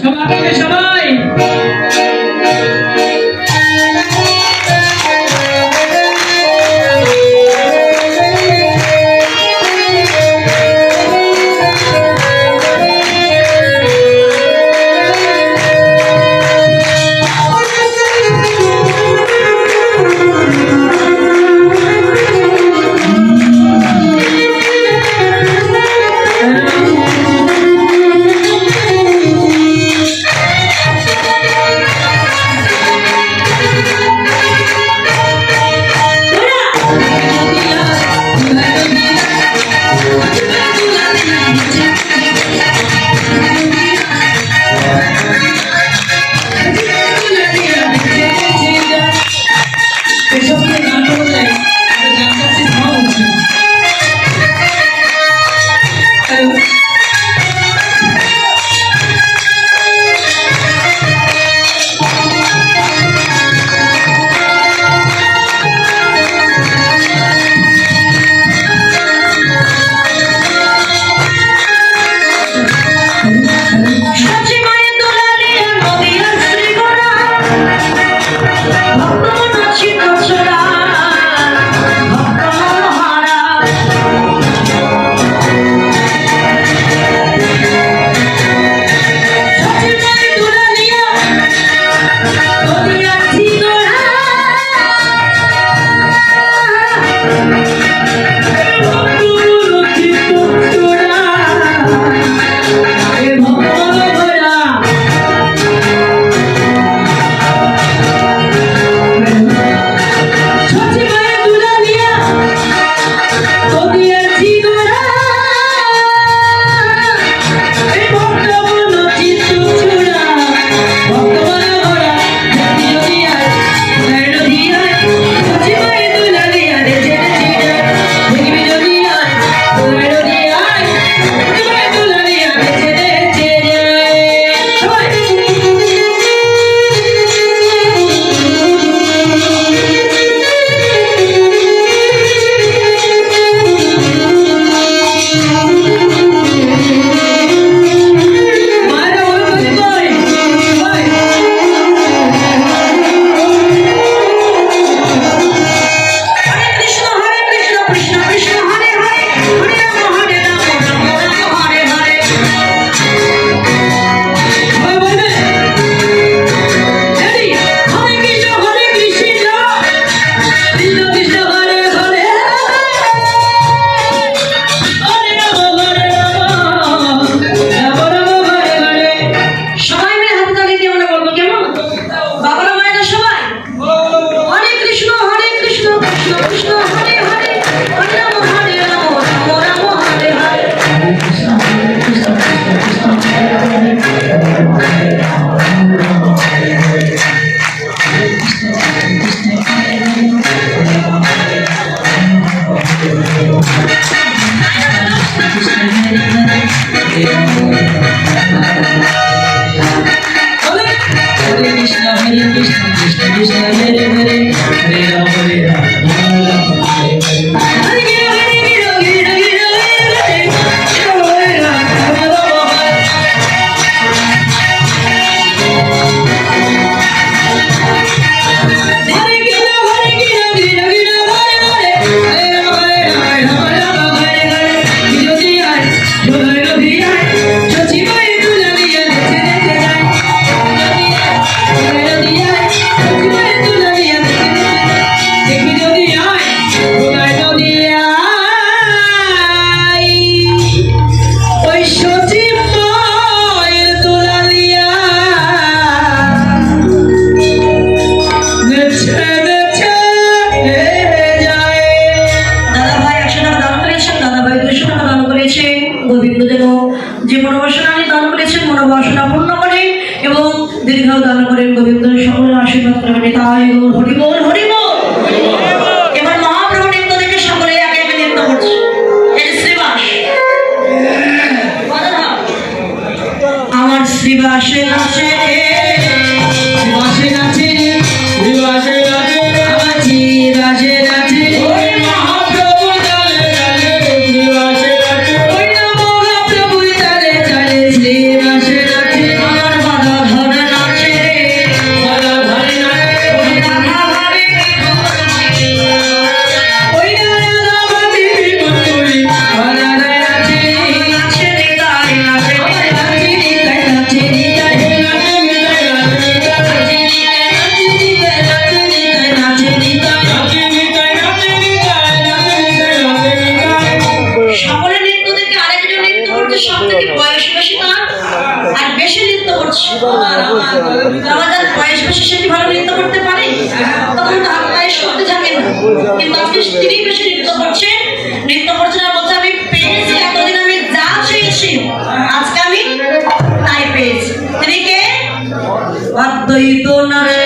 সবাই সবাই দীর্ঘ দান করেন গোবিন্দ সকলের আশীর্বাদ করবেন মানে তাই হরিবোল হরিবোল। আমার শ্রীবাসে আছে শ্রীবাসে শ্রীবাসে আছে বেশি সেটি ভালো নৃত্য করতে পারে? তখন তো করতে কিন্তু স্ত্রী বেশি নৃত্য নৃত্য বলছে আমি পেয়েছি, এতদিন আমি যা চেয়েছি, আজকে আমি তাই পেয়েছি। তিনি কে? অদ্বৈত নারায়ণ